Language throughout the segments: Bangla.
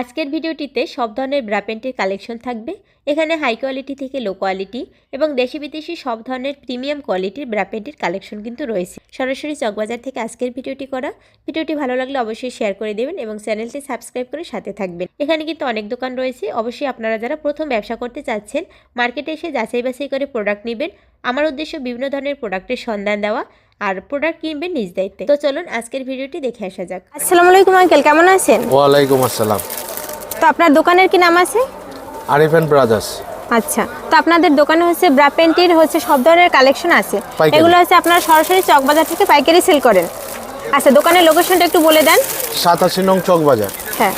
আজকের ভিডিওটিতে সব ধরনের ব্রা প্যান্টের কালেকশন থাকবে। এখানে হাই কোয়ালিটি থেকে লো কোয়ালিটি এবং দেশি বিদেশি সব ধরনের প্রিমিয়াম কোয়ালিটির ব্রা প্যান্টের কালেকশন কিন্তু রয়েছে। সরাসরি চকবাজার থেকে আজকের ভিডিওটি করা। ভিডিওটি ভালো লাগলে অবশ্যই শেয়ার করে দেবেন এবং চ্যানেলটি সাবস্ক্রাইব করে সাথে থাকবেন। এখানে কিন্তু অনেক দোকান রয়েছে। অবশ্যই আপনারা যারা প্রথম ব্যবসা করতে চাচ্ছেন মার্কেটে এসে যাচাই বাছাই করে প্রোডাক্ট নেবেন। আমার উদ্দেশ্য বিভিন্ন ধরনের প্রোডাক্টের সন্ধান দেওয়া আর প্রোডাক্ট কিনবেন নিজ দায়িত্বে। তো চলুন আজকের ভিডিওটি দেখে আসা যাক। আসসালামু আলাইকুম আঙ্কেল কেমন আছেন? ওয়ালাইকুম আসসালাম। তো আপনার দোকানের কি নাম আছে? আরিফান ব্রাদার্স। আচ্ছা তো আপনাদের দোকানে হচ্ছে ব্রা প্যান্টির হচ্ছে সব ধরনের কালেকশন আছে। এগুলো হচ্ছে আপনারা সরাসরি চকবাজার থেকে পাইকারি সেল করেন। আচ্ছা দোকানের লোকেশনটা একটু বলে দেন। সাতাশি নং চক বাজার হ্যাঁ।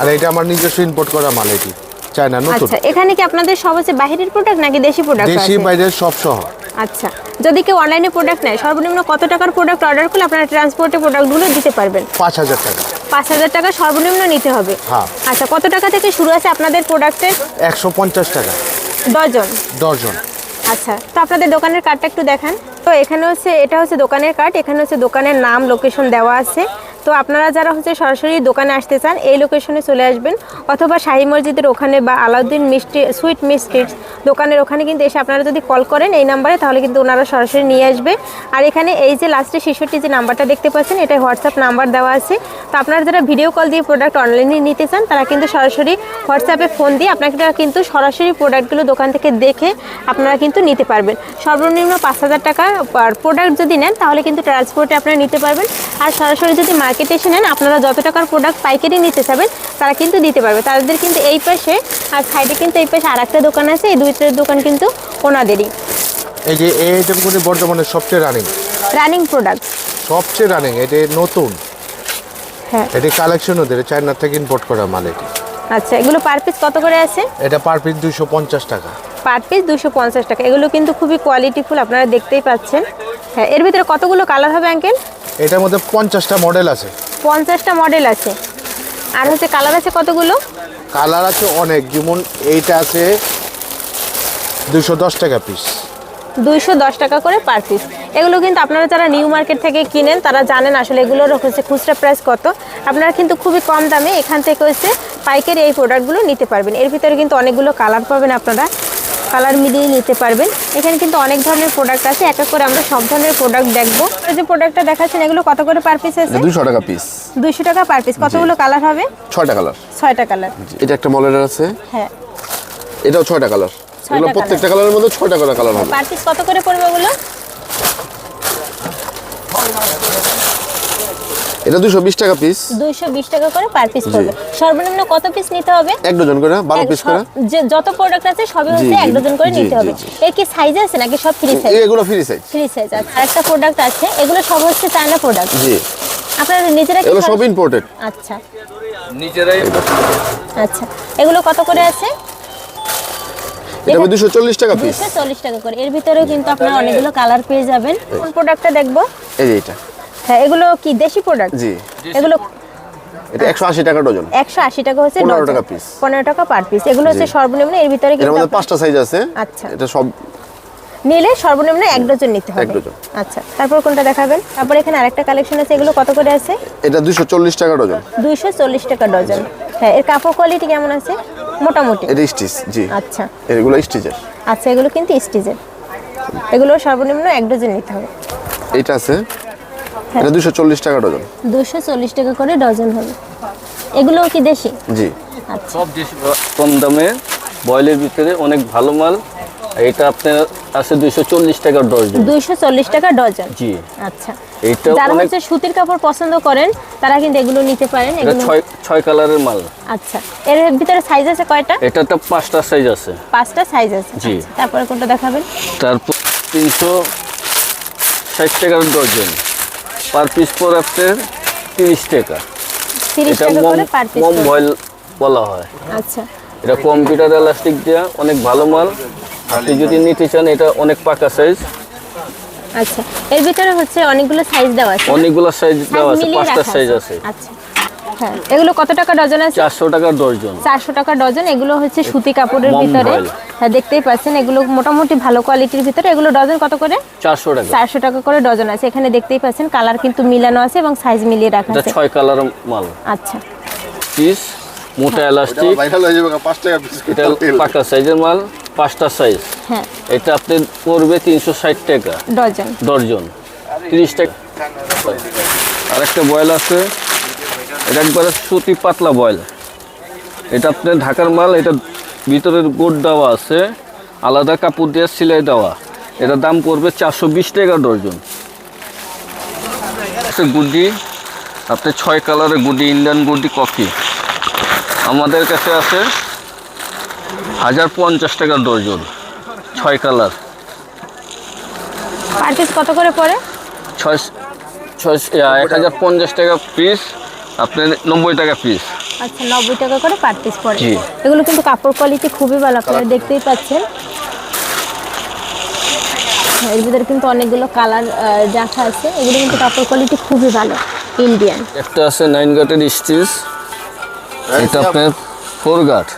আর এটা আমার নিজস্ব ইম্পোর্ট করা মাল এটি। চায়না নতুন? আচ্ছা এখানে কি আপনাদের সব হচ্ছে বাইরের প্রোডাক্ট নাকি দেশি প্রোডাক্ট দেশি বাইরের সব সহ। আচ্ছা যদি কেউ অনলাইনে প্রোডাক্ট নেয় সর্বনিম্ন কত টাকার প্রোডাক্ট অর্ডার করলে আপনারা ট্রান্সপোর্টে প্রোডাক্টগুলো দিতে পারবেন? পাঁচ হাজার টাকা। পাঁচ হাজার টাকা সর্বনিম্ন নিতে হবে। হ্যাঁ। আচ্ছা কত টাকা থেকে শুরু আছে আপনাদের প্রোডাক্টের একশো পঞ্চাশ টাকা। ডজন দশজন। আচ্ছা তো আপনাদের দোকানের কার্ডটা একটু দেখান। তো এখানে হচ্ছে এটা হচ্ছে দোকানের কার্ড এখানে হচ্ছে দোকানের নাম লোকেশন দেওয়া আছে। তো আপনারা যারা হচ্ছে সরাসরি দোকানে আসতে চান, এই লোকেশনে চলে আসবেন। অথবা শাহী মসজিদের ওখানে বা আলাউদ্দিন মিষ্টি সুইট মিষ্টি দোকানের ওখানে কিন্তু এসে আপনারা যদি কল করেন এই নাম্বারে তাহলে কিন্তু ওনারা সরাসরি নিয়ে আসবে। আর এখানে এই যে লাস্টে শিশুটি যে নাম্বারটা দেখতে পাচ্ছেন এটা হোয়াটসঅ্যাপ নাম্বার দেওয়া আছে। তো আপনারা যারা ভিডিও কল দিয়ে প্রোডাক্ট অনলাইনে নিতে চান, তারা কিন্তু সরাসরি হোয়াটসঅ্যাপে ফোন দিয়ে আপনাকে কিন্তু সরাসরি প্রোডাক্টগুলো দোকান থেকে দেখে আপনারা কিন্তু নিতে পারবেন। সর্বনিম্ন পাঁচ হাজার টাকা পার প্রোডাক্ট যদি নেন, তাহলে কিন্তু ট্রান্সপোর্টে আপনারা নিতে পারবেন। আর সরাসরি যদি মার্কেটে এসে নেন আপনারা যত টাকার প্রোডাক্ট পাইকারি নিতে চাবেন তারা কিন্তু দিতে পারবে। তাদের কিন্তু এই পাশে আর সাইডে কিন্তু এই পাশে আর একটা দোকান আছে এই দুইটার দোকান কিন্তু ওনাদেরই। এই যে এই আইটেমগুলি বর্তমানে সবচেয়ে রানিং রানিং প্রোডাক্ট সবচেয়ে রানিং এটি নতুন? হ্যাঁ। এটি কালেকশন ওদের চায়না থেকে ইম্পোর্ট করা মাল এটি। আচ্ছা এগুলো পার পিস কত করে আছে? এটা পার পিস দুইশো পঞ্চাশ টাকা। পার পিস দুশো পঞ্চাশ টাকা। এগুলো কিন্তু খুবই কোয়ালিটিফুল আপনারা দেখতেই পাচ্ছেন। হ্যাঁ এর ভিতরে কতগুলো কালার হবে আঙ্কেল এটার মধ্যে পঞ্চাশটা মডেল আছে। পঞ্চাশটা মডেল আছে। আর হচ্ছে কালার আছে কতগুলো? কালার আছে অনেক যেমন এইটা আছে দুইশো দশ টাকা পিস দুইশো দশ টাকা করে পার পিস এগুলো কিন্তু আপনারা যারা নিউ মার্কেট থেকে কিনেন তারা জানেন আসলে এগুলোর হচ্ছে খুচরা প্রাইস কত। আপনারা কিন্তু খুবই কম দামে এখান থেকে হচ্ছে পাইকারি এই প্রোডাক্টগুলো নিতে পারবেন। এর ভিতরে কিন্তু অনেকগুলো কালার পাবেন আপনারা। কালার মিলিয়ে নিতে পারবেন। এখানে কিন্তু অনেক ধরনের প্রোডাক্ট আছে। এক এক করে আমরা সব ধরনের প্রোডাক্ট দেখব। যে প্রোডাক্টটা দেখাচ্ছেন এগুলো কত করে পার পিস আছে? দুশো টাকা পিস দুইশো টাকা পার পিস কতগুলো কালার হবে? ছয়টা কালার ছয়টা কালার এটা একটা মলের আছে। হ্যাঁ। এটাও ছয়টা কালার এগুলো প্রত্যেকটা কালারের মধ্যে ছয়টা করে কালার হবে। পার পিস কত করে পড়বে ওগুলো? এটা দুশো বিশ টাকা পিস দুইশো বিশ টাকা করে পার পিস পড়বে। সর্বনিম্ন কত পিস নিতে হবে? এক ডজন করে বারো এক- পিস করে। যে যত প্রোডাক্ট আছে সবই হচ্ছে এক ডজন করে নিতে হবে। এর কি সাইজ আছে নাকি সব ফ্রি সাইজ এগুলো ফ্রি সাইজ ফ্রি সাইজ আছে আরেকটা প্রোডাক্ট আছে এগুলো সব হচ্ছে চায়না প্রোডাক্ট জি। আপনারা নিজেরা কি এগুলো সব ইম্পোর্টেড আচ্ছা। নিজেরাই আচ্ছা এগুলো কত করে আছে? এটা হবে দুশো চল্লিশ টাকা পিস দুশো চল্লিশ টাকা করে। এর ভিতরেও কিন্তু আপনারা অনেকগুলো কালার পেয়ে যাবেন। কোন প্রোডাক্টটা দেখব? এই যে এটা। হ্যাঁ এগুলো কি দেশি প্রোডাক্ট জি। এগুলো এটা একশো আশি টাকা ডজন। একশো আশি টাকা হচ্ছে 15 টাকা piece। পনেরো টাকা পার পিস এগুলো হচ্ছে সর্বনিম্ন এর ভিতরে কিন্তু আপনার- পাঁচটা সাইজ আছে। আচ্ছা। এটা সব নিলে সর্বনিম্ন এক ডজন নিতে হবে। এক ডজন। আচ্ছা তারপর কোনটা দেখাবেন? তারপর এখানে আরেকটা কালেকশন আছে এগুলো কত করে আছে? এটা দুশো চল্লিশ টাকা ডজন। দুইশো চল্লিশ টাকা ডজন। হ্যাঁ এর কাপড় কোয়ালিটি কেমন আছে? মোটামুটি। এটা স্টিচ জি। আচ্ছা। এগুলো স্টিচের আচ্ছা এগুলো কিন্তু স্টিচের এগুলো সর্বনিম্ন এক ডজন নিতে হবে। এটা আছে এটা দুশো চল্লিশ টাকা ডজন। দুশো চল্লিশ টাকা করে ডজন হবে। এগুলো কি দেশি? জি। আচ্ছা। সব দেশি। কম দামে বয়েলের ভিতরে অনেক ভালো মাল। এটা আপনার আছে দুইশো চল্লিশ টাকা ডজন। দুইশো চল্লিশ টাকা ডজন। জি। আচ্ছা। এইটা যারা হচ্ছে সুতির কাপড় পছন্দ করেন তারা কিন্তু এগুলো নিতে পারেন। এটা এগুলো ছয় ছয় কালারের মাল। আচ্ছা। এর ভিতরে সাইজ আছে কয়টা? এটা তো পাঁচটা সাইজ আছে। পাঁচটা সাইজ আছে। জি। আচ্ছা, তারপরে কোনটা দেখাবেন? তারপর তিনশো ষাট টাকার ডজন। পার পিস পর আপনার তিরিশ টাকা। এটা মম ভয়েল বলা হয়। আচ্ছা। এটা কম্পিউটার এলাস্টিক দেওয়া অনেক ভালো মাল। আপনি যদি নিতে চান এটা অনেক পাকা সাইজ আচ্ছা। এর ভিতরে হচ্ছে অনেকগুলো সাইজ দেওয়া আছে। অনেকগুলো সাইজ দেওয়া আছে পাঁচটা সাইজ আছে। আচ্ছা। হ্যাঁ এগুলো কত টাকা ডজন আছে? চারশো টাকার ডজন। চারশো টাকা ডজন এগুলো হচ্ছে সুতি কাপড়ের ভিতরে। হ্যাঁ দেখতেই পাচ্ছেন এগুলো মোটামুটি ভালো কোয়ালিটির ভিতরে। এগুলো ডজন কত করে? চারশো টাকা। চারশো টাকা করে ডজন আছে। এখানে দেখতেই পাচ্ছেন কালার কিন্তু মিলানো আছে এবং সাইজ মিলিয়ে রাখা এটা আছে। ছয় কালার মাল। আচ্ছা। পিস মোটা এলাস্টিক। ভাইরাল হয়ে টাকা পিস এটা পাকা সাইজের মাল পাঁচটা সাইজ হ্যাঁ। এটা আপনার পড়বে তিনশো ষাট টাকা। ডজন। দর্জন তিরিশ টাকা। আর একটা বয়েল আছে। এটা একবারে সুতি পাতলা বয়েল? এটা আপনার ঢাকার মাল এটা ভিতরের গোট দেওয়া আছে আলাদা কাপড় দিয়ে সেলাই দেওয়া। এটা দাম পড়বে চারশো বিশ টাকা ডর্জন আছে গুডি আপনি ছয় কালারের গুডি ইন্ডিয়ান গুডি কফি। আমাদের কাছে আছে হাজার পঞ্চাশ টাকা ডর্জন ছয় কালার। পার পিস কত করে পড়ে? ছয় ছয় এক হাজার পঞ্চাশ টাকা পিস। আপনার নব্বই টাকা পিস আচ্ছা নব্বই টাকা করে পার পিস পড়ে। এগুলো কিন্তু কাপড় কোয়ালিটি খুবই ভালো আপনারা দেখতেই পাচ্ছেন। এর ভিতরে কিন্তু অনেকগুলো কালার রাখা আছে। এগুলো কিন্তু কাপড় কোয়ালিটি খুবই ভালো ইন্ডিয়ান একটা আছে নাইন গাটের স্টিচ এটা আপনার ফোর গাট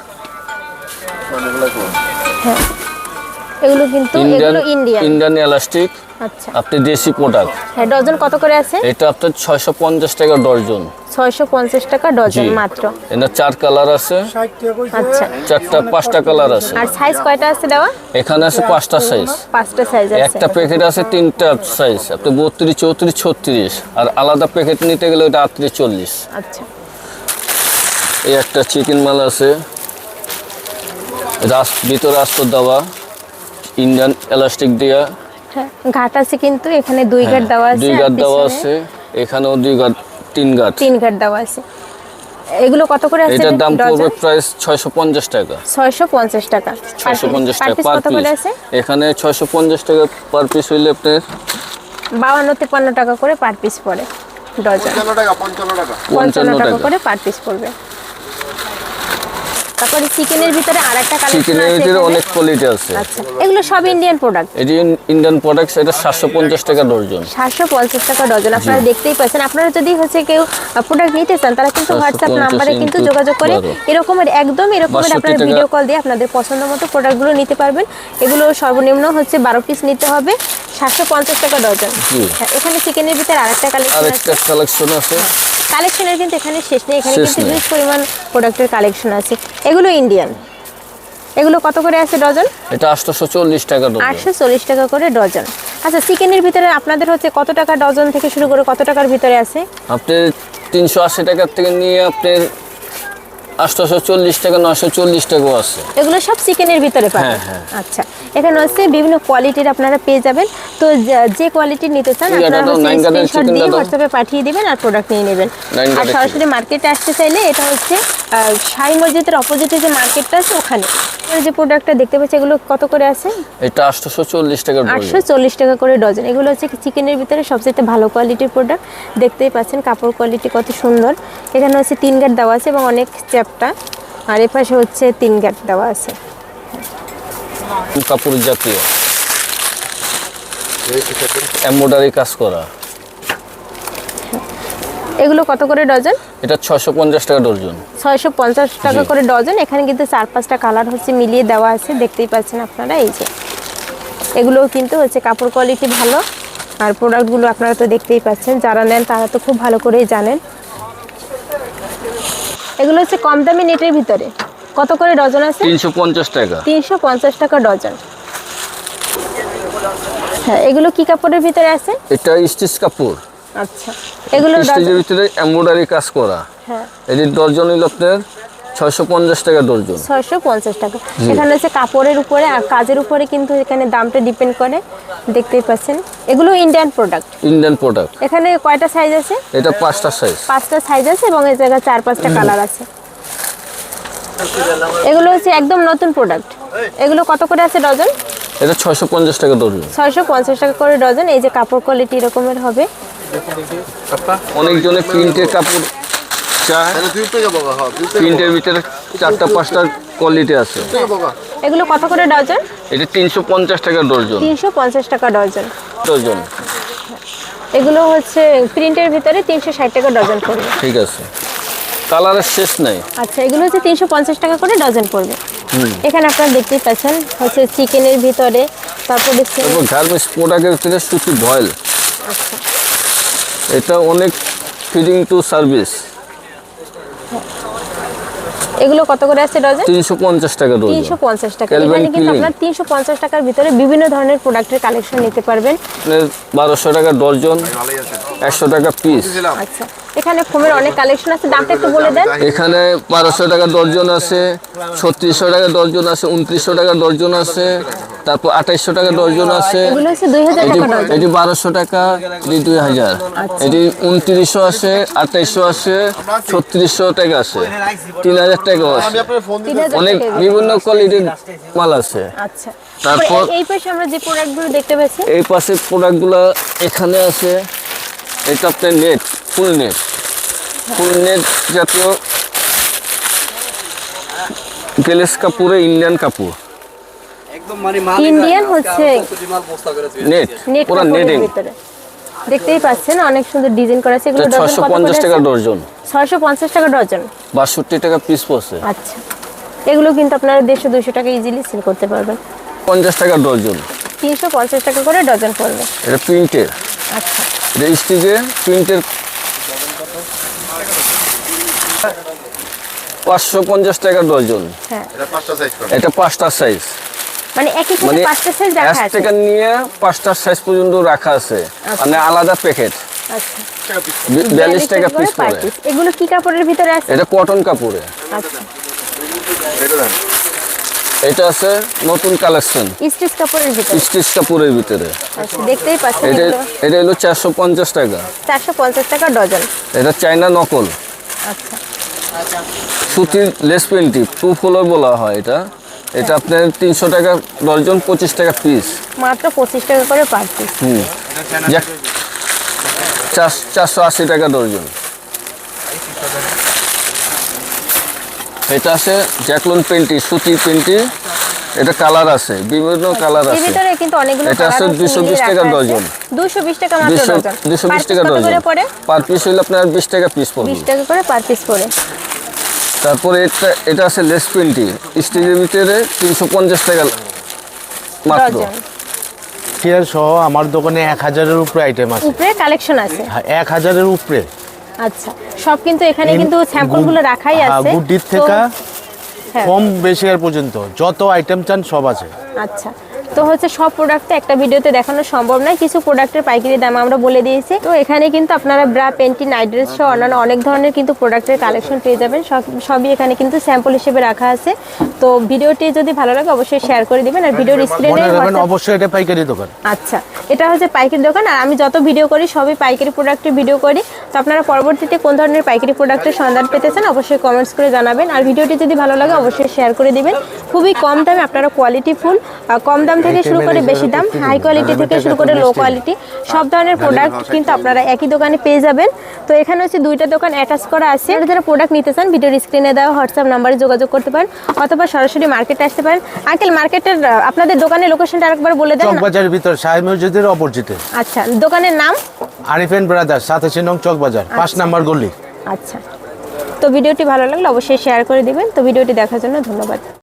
এগুলো কিন্তু ইন্ডিয়ান ইন্ডিয়ান এলাস্টিক আচ্ছা। আপনি দেশি প্রোডাক্ট হ্যাঁ ডজন কত করে আছে? এটা আপনার ছয়শো পঞ্চাশ টাকা ডর্জন ছয়শো পঞ্চাশ টাকা ডজন। মাত্র। এটা চার কালার আছে। আচ্ছা। চারটা পাঁচটা কালার আছে। আর সাইজ কয়টা আছে দেওয়া? এখানে আছে পাঁচটা সাইজ পাঁচটা সাইজ আছে। একটা প্যাকেট আছে তিনটা সাইজ আপনি বত্রিশ চৌত্রিশ ছত্রিশ। আর আলাদা প্যাকেট নিতে গেলে ওটা আটত্রিশ চল্লিশ। আচ্ছা। এই একটা চিকেন মাল আছে। রাস ভিতরে আস্ত দেওয়া। ইন্ডিয়ান এলাস্টিক দেওয়া ঘাট আছে কিন্তু এখানে দুই ঘাট দেওয়া আছে দুই গাঁট দেওয়া আছে এখানেও দুই গাঁট তিন গাঁট তিন ঘাট দেওয়া আছে। এগুলো কত করে আছে এটার দাম পড়বে প্রাইস ছয়শো পঞ্চাশ টাকা। ছয়শো পঞ্চাশ টাকা। ছয়শো পঞ্চাশ টাকা পিস পার কত করে আছে? পিস এখানে ছয়শো পঞ্চাশ টাকা পার পিস হইলে আপনার বাউান্ন তিপ্পান্ন টাকা করে পার পিস পড়ে ডজন। পঞ্চান্ন টাকা পঞ্চান্ন টাকা। পঞ্চান্ন টাকা টাকা। করে পার পিস পড়বে। তারপরে চিকেনের ভিতরে আর একটা কালেকশন চিকেনের ভিতরে অনেক কোয়ালিটি আছে। আচ্ছা এগুলো সব ইন্ডিয়ান প্রোডাক্ট এটি ইন্ডিয়ান প্রোডাক্টস এটা সাতশো পঞ্চাশ টাকা ডর্জন সাতশো পঞ্চাশ টাকা ডজন। আপনারা দেখতেই পাচ্ছেন আপনারা যদি হচ্ছে কেউ প্রোডাক্ট নিতে চান তারা কিন্তু 750 হোয়াটসঅ্যাপ নাম্বারে কিন্তু যোগাযোগ করে 12 এরকমের একদম এরকমের 62 আপনারা ভিডিও কল দিয়ে আপনাদের পছন্দ মতো প্রোডাক্টগুলো নিতে পারবেন। এগুলো সর্বনিম্ন হচ্ছে বারো পিস নিতে হবে। সাতশো পঞ্চাশ টাকা ডজন। হ্যাঁ, এখানে চিকেনের ভিতরে আরেকটা কালেকশন আরেকটা কালেকশন আছে। কালেকশনের কিন্তু এখানে শেষ নেই এখানে কিন্তু হিউজ পরিমাণ প্রোডাক্টের কালেকশন আছে। এগুলো ইন্ডিয়ান এগুলো কত করে আছে ডজন? এটা আটশোশো চল্লিশ টাকা ডজন। আটশো চল্লিশ টাকা করে ডজন। আচ্ছা চিকেনের ভিতরে আপনাদের হচ্ছে কত টাকা ডজন থেকে শুরু করে কত টাকার ভিতরে আছে? আপনি তিনশো আশি টাকার থেকে নিয়ে আপনার আটশোশো চল্লিশ টাকা নশো চল্লিশ টাকাও আছে। এগুলো সব চিকেনের ভিতরে পাবেন। হ্যাঁ, হ্যাঁ। আচ্ছা এখানে হচ্ছে বিভিন্ন কোয়ালিটির আপনারা পেয়ে যাবেন। তো যে- কোয়ালিটির নিতে চান আপনারা দাও, হচ্ছে nine গার্ডের স্ক্রিনশট দিয়ে টা হোয়াটসঅ্যাপে পাঠিয়ে দিবেন আর প্রোডাক্ট নিয়ে নেবেন। আর সরাসরি মার্কেটে আসতে চাইলে এটা হচ্ছে সাই মসজিদের অপোজিটে যে মার্কেটটা আছে ওখানে। যে প্রোডাক্টটা দেখতে পাচ্ছি এগুলো কত করে আছে? এটা টাকা আটশো চল্লিশ টাকা করে ডজন। এগুলো হচ্ছে চিকেনের ভিতরে সবচেয়ে ভালো কোয়ালিটির প্রোডাক্ট দেখতেই পাচ্ছেন কাপড় কোয়ালিটি কত সুন্দর। এখানে হচ্ছে তিন গাঁট দেওয়া আছে এবং অনেক চ্যাপটা আর এ পাশে হচ্ছে তিন গাঁট দেওয়া আছে। কাপড় জাতীয়। এমব্রয়ডারি কাজ করা। এগুলো কত করে ডজন? এটা ছশো পঞ্চাশ টাকা ডজন। ছয়শো পঞ্চাশ টাকা করে ডজন। এখানে কিন্তু চার পাঁচটা কালার হচ্ছে মিলিয়ে দেওয়া আছে। দেখতেই পাচ্ছেন আপনারা এই যে। এগুলোও কিন্তু হচ্ছে কাপড় কোয়ালিটি ভালো। আর প্রোডাক্টগুলো আপনারা তো দেখতেই পাচ্ছেন। যারা নেন তারা তো খুব ভালো করেই জানেন। এগুলো হচ্ছে কম দামি নেটের ভিতরে। কত করে ডজন আছে? তিনশো পঞ্চাশ টাকা। তিনশো পঞ্চাশ টাকা ডজন। হ্যাঁ এগুলো কি কাপড়ের ভিতরে আছে? এটা স্টিচ কাপড়। আচ্ছা। এগুলো স্টিচের ভিতরে এমব্রয়ডারি কাজ করা। হ্যাঁ। এটি ডজন হলো আপনার ছয়শো পঞ্চাশ টাকা ডজন ছয়শো পঞ্চাশ টাকা। এখানে হচ্ছে কাপড়ের উপরে আর কাজের উপরে কিন্তু এখানে দামটা ডিপেন্ড করে দেখতেই পাচ্ছেন। এগুলো ইন্ডিয়ান প্রোডাক্ট ইন্ডিয়ান প্রোডাক্ট এখানে কয়টা সাইজ আছে? এটা পাঁচটা সাইজ পাঁচটা সাইজ আছে এবং এই জায়গায় চার পাঁচটা কালার আছে। এগুলো হচ্ছে একদম নতুন প্রোডাক্ট এগুলো কত করে আছে ডজন? এটা ছয়শো পঞ্চাশ টাকা ডজন ছয়শো পঞ্চাশ টাকা করে ডজন। এই যে কাপড় কোয়ালিটি এরকমের হবে। অনেকজনে প্রিন্টের কাপড় বাবা হ্যাঁ ভিতরে চারটা পাঁচটা কোয়ালিটি আছে। এগুলো কত করে ডজন? এটা তিনশো পঞ্চাশ টাকা ডজন। তিনশো পঞ্চাশ টাকা ডজন। ডজন। এগুলো হচ্ছে প্রিন্টের ভিতরে তিনশো ষাট টাকা ডজন পড়বে। ঠিক আছে। কালারের শেষ নাই। আচ্ছা এগুলো হচ্ছে তিনশো পঞ্চাশ টাকা করে ডজন পড়বে। এখানে আপনারা দেখতেই পাচ্ছেন হচ্ছে চিকেনের ভিতরে তারপর গার্মেন্টস প্রোডাক্টের ভিতরে সুতি ভয়েল। এটা অনেক ফিডিং টু সার্ভিস এগুলো কত করে আছে ডজন? তিনশো পঞ্চাশ টাকা ডজন। তিনশো পঞ্চাশ টাকা। Calvin এখানে কিন্তু আপনারা আপনার তিনশো পঞ্চাশ টাকার ভিতরে বিভিন্ন ধরনের প্রোডাক্টের কালেকশন নিতে পারবেন। বারোশো টাকা ডজন একশো টাকা পিস আচ্ছা। এখানে ফোমের অনেক কালেকশন আছে দামটা একটু বলে দেন। এখানে বারোশো টাকা দর্জন আছে ছত্রিশশো টাকা দর্জন আছে উনত্রিশশো টাকা দর্জন আছে তারপর আঠাইশশো টাকা দর্জন আছে। এটি টাকা ডজন এটি বারোশো টাকা এটি দুই হাজার। এটি উনত্রিশশো আছে আঠাইশশো আছে ছত্রিশশো টাকা আছে তিন হাজার টাকা আছে। তিন হাজার অনেক। বিভিন্ন কোয়ালিটির মাল আছে। আচ্ছা। তারপর- তারপর এই পাশে আমরা যে প্রোডাক্টগুলো দেখতে পাচ্ছি। এই পাশে প্রোডাক্টগুলো এখানে আছে এটা আপনার নেট ফুল নেট নেট জাতীয় গেলেস কাপড়ে ইন্ডিয়ান কাপড় ইন্ডিয়ান হচ্ছে নেট নেট পুরো নেটিং। দেখতেই পাচ্ছেন অনেক সুন্দর ডিজাইন করা আছে। এগুলো ডজন ছশো কত পঞ্চাশ করে টাকা আছে? ডর্জন ছয়শো পঞ্চাশ টাকা ডজন বাষট্টি টাকা পিস পড়ছে। আচ্ছা। এগুলো কিন্তু আপনারা দেড়শো দুশো টাকা ইজিলি সেল করতে পারবেন। পঞ্চাশ টাকা ডর্জন তিনশো পঞ্চাশ টাকা করে ডজন পড়বে। এটা প্রিন্টের আচ্ছা। এটা প্রিন্টের পাঁচশো পঞ্চাশ টাকা ডজন। হ্যাঁ। এটা পাঁচটা সাইজ মানে একই সাথে মানে পাঁচটা সাইজ রাখা আছে? টাকা নিয়ে পাঁচটা সাইজ পর্যন্ত রাখা আছে। মানে আলাদা প্যাকেট আচ্ছা। বিয়াল্লিশ টাকা পিস পড়ে এগুলো কি কাপড়ের ভিতরে আছে? এটা কটন কাপড়ে। আচ্ছা। এটা আছে নতুন কালেকশন স্টিচ কাপড়ের ভিতরে? স্টিচ কাপড়ের ভিতরে। আচ্ছা দেখতেই পাচ্ছেন এটা এটা হলো চারশো পঞ্চাশ টাকা। চারশো পঞ্চাশ টাকা ডজন। এটা চাইনা নকল। আচ্ছা। সুতির লেস পেন্টি টু ফ্লোর বলা হয় এটা। এটা আপনার তিনশো টাকা ডর্জন পঁচিশ টাকা পিস মাত্র পঁচিশ টাকা করে পার পিস হুম। চার- চারশো আশি টাকা ডর্জন এটা আছে জ্যাকলন পেন্টি সুতির পেন্টি এটা কালার আছে বিভিন্ন কালার আছে। ভিতরে কিন্তু অনেকগুলো এটা আছে 220 টাকা ডজন। দুশো বিশ টাকা মাত্র ডজন। দুশো Per বিশ piece টাকা ডজন। পড়ে? পার পিস হইলে আপনার বিশ টাকা পিস পড়বে। বিশ টাকা করে পার পিস পড়ে। তারপরে এটা এটা আছে লেস পেন্টি স্টিলের ভিতরে তিনশো পঞ্চাশ টাকা মাত্র। ডজন। টিয়ার সহ আমার দোকানে এক হাজারের উপরে আইটেম আছে। উপরে কালেকশন আছে? হ্যাঁ, এক হাজারের উপরে। আচ্ছা সব কিন্তু এখানে কিন্তু স্যাম্পলগুলো রাখাই হ্যাঁ, আছে। গুড্ডির তো- থেকে। কম বেশি পর্যন্ত। যত আইটেম চান সব আছে। আচ্ছা। তো হচ্ছে সব প্রোডাক্ট একটা ভিডিওতে দেখানো সম্ভব নয় কিছু প্রোডাক্টের পাইকারি দাম আমরা বলে দিয়েছি। তো এখানে কিন্তু আপনারা ব্রা পেন্টি নাইট ড্রেস সহ অন্যান্য অনেক ধরনের কিন্তু প্রোডাক্টের কালেকশন পেয়ে যাবেন। সব সবই এখানে কিন্তু স্যাম্পল হিসেবে রাখা আছে। তো ভিডিওটি যদি ভালো লাগে অবশ্যই শেয়ার করে দিবেন আর ভিডিওর স্ক্রিনে অবশ্যই এটা পাইকারি দোকান। আচ্ছা এটা হচ্ছে পাইকারি দোকান আর আমি যত ভিডিও করি সবই পাইকারি প্রোডাক্টের ভিডিও করি। তো আপনারা পরবর্তীতে কোন ধরনের পাইকারি প্রোডাক্টের সন্ধান পেতে চান অবশ্যই কমেন্টস করে জানাবেন। আর ভিডিওটি যদি ভালো লাগে অবশ্যই শেয়ার করে দিবেন। খুবই কম দামে আপনারা কোয়ালিটি ফুল কম দাম থেকে শুরু করে বেশি দাম হাই কোয়ালিটি থেকে শুরু করে লো কোয়ালিটি সব ধরনের প্রোডাক্ট কিন্তু আপনারা একই দোকানে পেয়ে যাবেন। তো এখানে হচ্ছে দুইটা দোকান অ্যাটাচ করা আছে। আপনারা যারা প্রোডাক্ট নিতে চান ভিডিওর স্ক্রিনে দেওয়া হোয়াটসঅ্যাপ নাম্বারে যোগাযোগ করতে পারেন অথবা সরাসরি মার্কেটে আসতে পারেন। আঙ্কেল মার্কেটের আপনাদের দোকানের লোকেশনটা আরেকবার বলে দেন? চকবাজারের ভিতর শাহী মসজিদের অপরজিটে আচ্ছা দোকানের নাম? আরিফেন ব্রাদার সাতাশি নং চকবাজার পাঁচ নাম্বার গলি। আচ্ছা। তো ভিডিওটি ভালো লাগলে অবশ্যই শেয়ার করে দিবেন। তো ভিডিওটি দেখার জন্য ধন্যবাদ।